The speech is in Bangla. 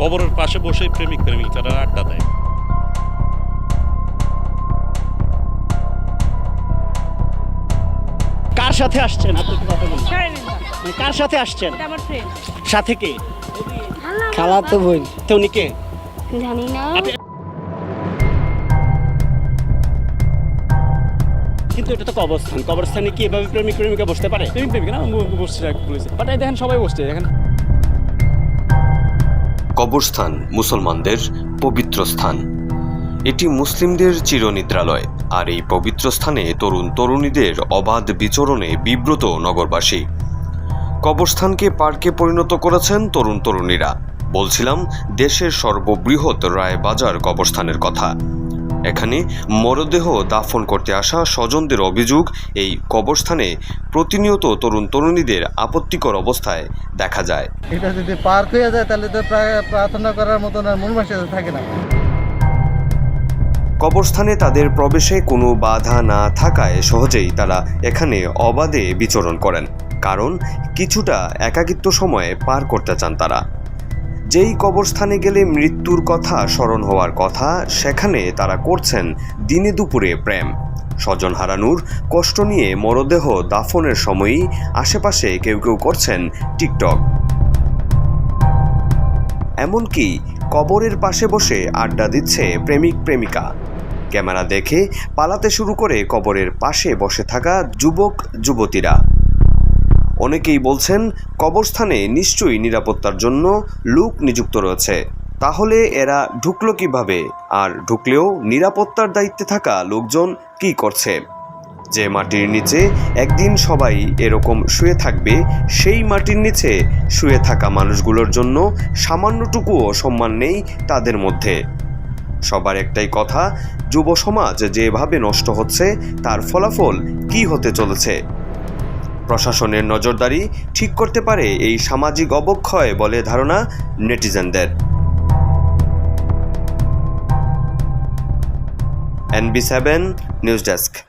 কবরের পাশে বসে প্রেমিক প্রেমিকারা আড্ডা দেয়। কার সাথে আসছেন? আপনি একটু কথা বলুন। মানে কার সাথে আসছেন? আমার ফ্রেন্ড সাথে কে? খালা তো বোন। তো উনি কে? জানি না। কিন্তু এটা তো কবরস্থান। কবরস্থানে কি এভাবে প্রেমিক প্রেমিকা বসতে পারে? প্রেমিক প্রেমিকা না বসছে বলেছে। বাট এই দেখেন সবাই বসছে এখন কবরস্থান মুসলমানদের পবিত্র স্থান। এটি মুসলিমদের চিরনিদ্রালয়, আর এই পবিত্র স্থানে তরুণ তরুণীদের অবাধ বিচরণে বিব্রত নগরবাসী। কবরস্থানকে পার্কে পরিণত করেছেন তরুণ তরুণীরা। বলছিলাম, দেশের সর্ববৃহৎ রায় বাজার কবরস্থানের কথা। এখানে মরদেহ দাফন করতে আসা স্বজনদের অভিযোগ এই কবরস্থানে প্রতিনিয়ত তরুণ তরুণীদের আপত্তিকর অবস্থায় দেখা যায়। এটা যদি পার্ক হয়ে যায় তাহলে তো প্রায় প্রার্থনা করার মতন আর মূল থাকে না। কবরস্থানে তাদের প্রবেশে কোনো বাধা না থাকায় সহজেই তারা এখানে অবাধে বিচরণ করেন। কারণ কিছুটা একাকিত্ব সময়ে পার করতে চান তারা। যেই কবরস্থানে গেলে মৃত্যুর কথা স্মরণ হওয়ার কথা, সেখানে তারা করছেন দিনে দুপুরে প্রেম। স্বজন হারানোর কষ্ট নিয়ে মরদেহ দাফনের সময়ই আশেপাশে কেউ কেউ করছেন টিকটক। এমনকি কবরের পাশে বসে আড্ডা দিচ্ছে প্রেমিক প্রেমিকা। ক্যামেরা দেখে পালাতে শুরু করে কবরের পাশে বসে থাকা যুবক যুবতীরা। অনেকেই বলছেন কবরস্থানে নিশ্চয়ই নিরাপত্তার জন্য লোক নিযুক্ত রয়েছে। তাহলে এরা ঢুকলো কীভাবে? আর ঢুকলেও নিরাপত্তার দায়িত্বে থাকা লোকজন কি করছে? যে মাটির নিচে একদিন সবাই এরকম শুয়ে থাকবে, সেই মাটির নিচে শুয়ে থাকা মানুষগুলোর জন্য সামান্যটুকুও সম্মান নেই তাদের মধ্যে। সবার একটাই কথা যুব সমাজ যেভাবে নষ্ট হচ্ছে, তার ফলাফল কি হতে চলেছে? প্রশাসনের নজরদারি ঠিক করতে পারে এই সামাজিক অবক্ষয় বলে ধারণা নেটিজেনদের। NB seven, news desk.